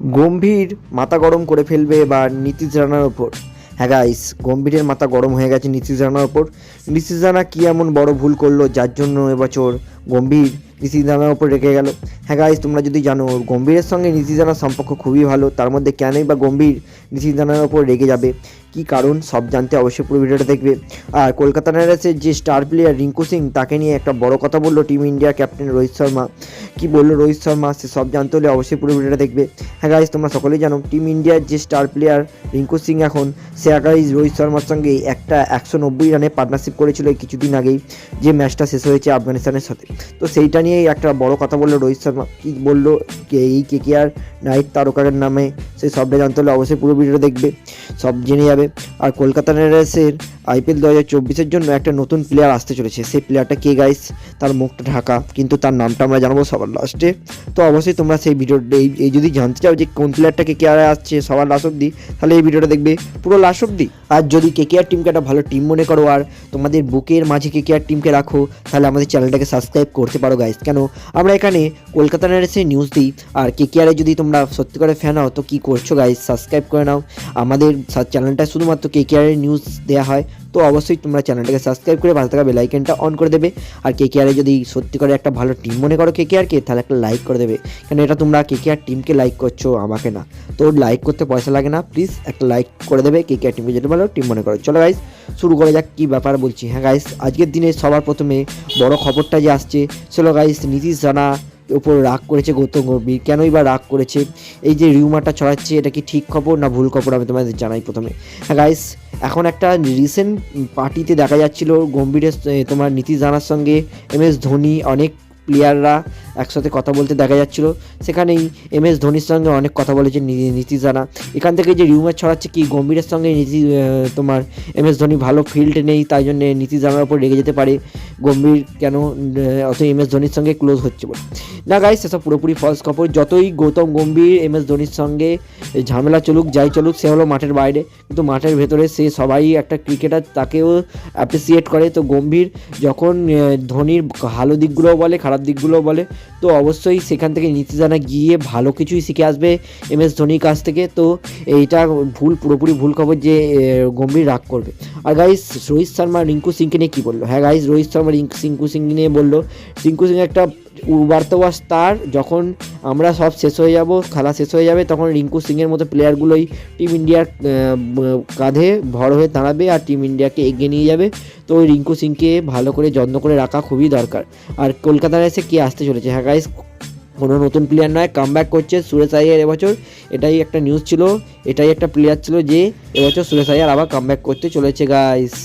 গম্ভীর মাথা গরম করে ফেলবে বা নীতিশ রানার ওপর। হ্যাঁ গাইস গম্ভীরের মাথা গরম হয়ে গেছে নীতিশ রানার ওপর। নীতিশ রানা কী এমন বড় ভুল করল যার জন্য এবছর গম্ভীর নীতিশ রানার ওপর রেখে গেল। হ্যাঁ গাইজ তোমরা যদি জানো, গম্ভীরের সঙ্গে নীতিশ রানার সম্পর্ক খুবই ভালো, তার মধ্যে কেনই বা গম্ভীর নীতিশ রানার ওপর রেগে যাবে? কী কারণ? সব জানতে অবশ্যই পুরো ভিডিওটা দেখবে। আর কলকাতা নাইট রাইডার্সের যে স্টার প্লেয়ার রিঙ্কু সিং, তাকে নিয়ে একটা বড় কথা বলল টিম ইন্ডিয়ার ক্যাপ্টেন রোহিত শর্মা। কি বলল রোহিত শর্মা? সে সব জানতে হলে অবশ্যই পুরো ভিডিওটা দেখবে। হ্যাঁ গাইজ তোমরা সকলেই জানো টিম ইন্ডিয়ার যে স্টার প্লেয়ার রিঙ্কু সিং এখন, সে গাইজ রোহিত শর্মার সঙ্গে একটা একশো নব্বই রানে পার্টনারশিপ করেছিল কিছুদিন আগেই। যে ম্যাচটা শেষ হয়েছে আফগানিস্তানের সাথে। তো সেইটা নিয়েই একটা বড় কথা বলল রোহিত শর্মা। কি বলল? কে এই কে কে আর নাইট তারকারের নামে? সেই সবটা জানতে হলে অবশ্যই পুরো ভিডিওটা দেখবে। সব জেনে যাবে। আর কলকাতা নাইট রাইডার্সের আইপিএল দু হাজার চব্বিশের জন্য একটা নতুন প্লেয়ার আসতে চলেছে। সেই প্লেয়ারটা কে গাইস তার মুখটা ঢাকা, কিন্তু তার নামটা আমরা জানাব সবার লাস্টে তো অবশ্যই তোমরা সেই ভিডিওটা এই যদি জানতে চাও যে কোন প্লেয়ারটাকে কে আর আসছে সবার লাস্ট অব্দি তাহলে এই ভিডিওটা দেখবে পুরো লাস্ট অব্দি আর যদি কে কে আর টিমকে একটা ভালো টিম মনে করো আর তোমাদের বুকের মাঝে কে কে আর টিমকে রাখো, তাহলে আমাদের চ্যানেলটাকে সাবস্ক্রাইব করতে পারো গাইস কেন? আমরা এখানে কলকাতা নাইট নিউজ দিই, আর কে কে আরে যদি তোমরা সত্যি করে ফ্যান হও, তো কী করছ গাইস সাবস্ক্রাইব করে নাও। আমাদের চ্যানেলটা শুধুমাত্র কে কে আরের নিউজ দেওয়া হয়। তো অবশ্যই তোমরা চ্যানেলটাকে সাবস্ক্রাইব করে পাশে থাকা বেলাইকেনটা অন করে দেবে। আর কে কে আরে যদি সত্যি করে একটা ভালো টিম মনে করো কে কে আরকে তাহলে একটা লাইক করে দেবে। কেন এটা তোমরা কে কে আর টিমকে লাইক করছ, আমাকে না। তো লাইক করতে পয়সা লাগে না প্লিজ একটা লাইক করে দেবে কে কে আর টিমকে যেটা ভালো টিম মনে করো। চলো গাইস শুরু করে যাক, কী ব্যাপার বলছি। হ্যাঁ গাইস আজকের দিনে সবার প্রথমে বড় খবরটা যে আসছে, চলো গাইস নীতিশ রানা ওপর রাগ করেছে গৌতম গম্ভীর। কেনই বা রাগ করেছে? এই যে রিউমারটা ছড়াচ্ছে, এটা কি ঠিক খবর না ভুল খবর আমি তোমাদের জানাই প্রথমে? হ্যাঁ গাইস এখন একটা রিসেন্ট পার্টিতে দেখা যাচ্ছিল গম্ভীরের তোমার নীতিশ রানার সঙ্গে এম এস ধোনি, অনেক প্লেয়াররা একসাথে কথা বলতে দেখা যাচ্ছিল। সেখানেই এম এস ধোনির সঙ্গে অনেক কথা বলেছে নীতিশ রানা এখান থেকে যে রিউমার ছড়াচ্ছে কি গম্ভীরের সঙ্গে নীতি তোমার এম এস ধোনি ভালো ফিল্ড নেই, তাই জন্য নীতিশ রানার উপর রেগে যেতে পারে। গম্ভীর কেন অত এম এস ধোনির সঙ্গে ক্লোজ হচ্ছে বলে। না গাই সেসব পুরোপুরি ফলস খবর। যতই গৌতম গম্ভীর এম এস ধোনির সঙ্গে ঝামেলা চলুক, যাই চলুক, সে হলো মাঠের বাইরে। কিন্তু মাঠের ভেতরে সে সবাই একটা ক্রিকেটার তাকেও অ্যাপ্রিসিয়েট করে। তো গম্ভীর যখন ধোনির ভালো দিকগুলোও বলে, খারাপ দিকগুলোও বলে তো অবশ্যই সেখান থেকে নীতি জানা গিয়ে ভালো কিছুই শিখে আসবে এম এস ধোনির কাছ থেকে। তো এইটা ভুল, পুরোপুরি ভুল খবর যে গম্ভীর রাগ করবে। আর গাইস রোহিত শর্মা রিঙ্কু সিংকে নিয়ে কী বলল? হ্যাঁ গাইস রোহিত শর্মা রিঙ্কু, সিঙ্কু সিং নিয়ে বলল। রিঙ্কু সিং একটা উবার্তবা স্টার যখন আমরা সব শেষ হয়ে যাব, খেলা শেষ হয়ে যাবে, তখন রিঙ্কু সিংয়ের মতো প্লেয়ারগুলোই টিম ইন্ডিয়ার কাঁধে ভর হয়ে দাঁড়াবে আর টিম ইন্ডিয়াকে এগিয়ে নিয়ে যাবে। তো ওই রিঙ্কু সিংকে ভালো করে যত্ন করে রাখা খুবই দরকার। আর কলকাতায় এসে কে আসতে চলেছে? হ্যাঁ গাইস কোনো নতুন প্লেয়ার নয় কাম করছে সুরেশ আইয়ার এবছর। এটাই একটা নিউজ ছিল, এটাই একটা প্লেয়ার ছিল যে এবছর সুরেশ আইয়ার আবার কাম করতে চলেছে গাইস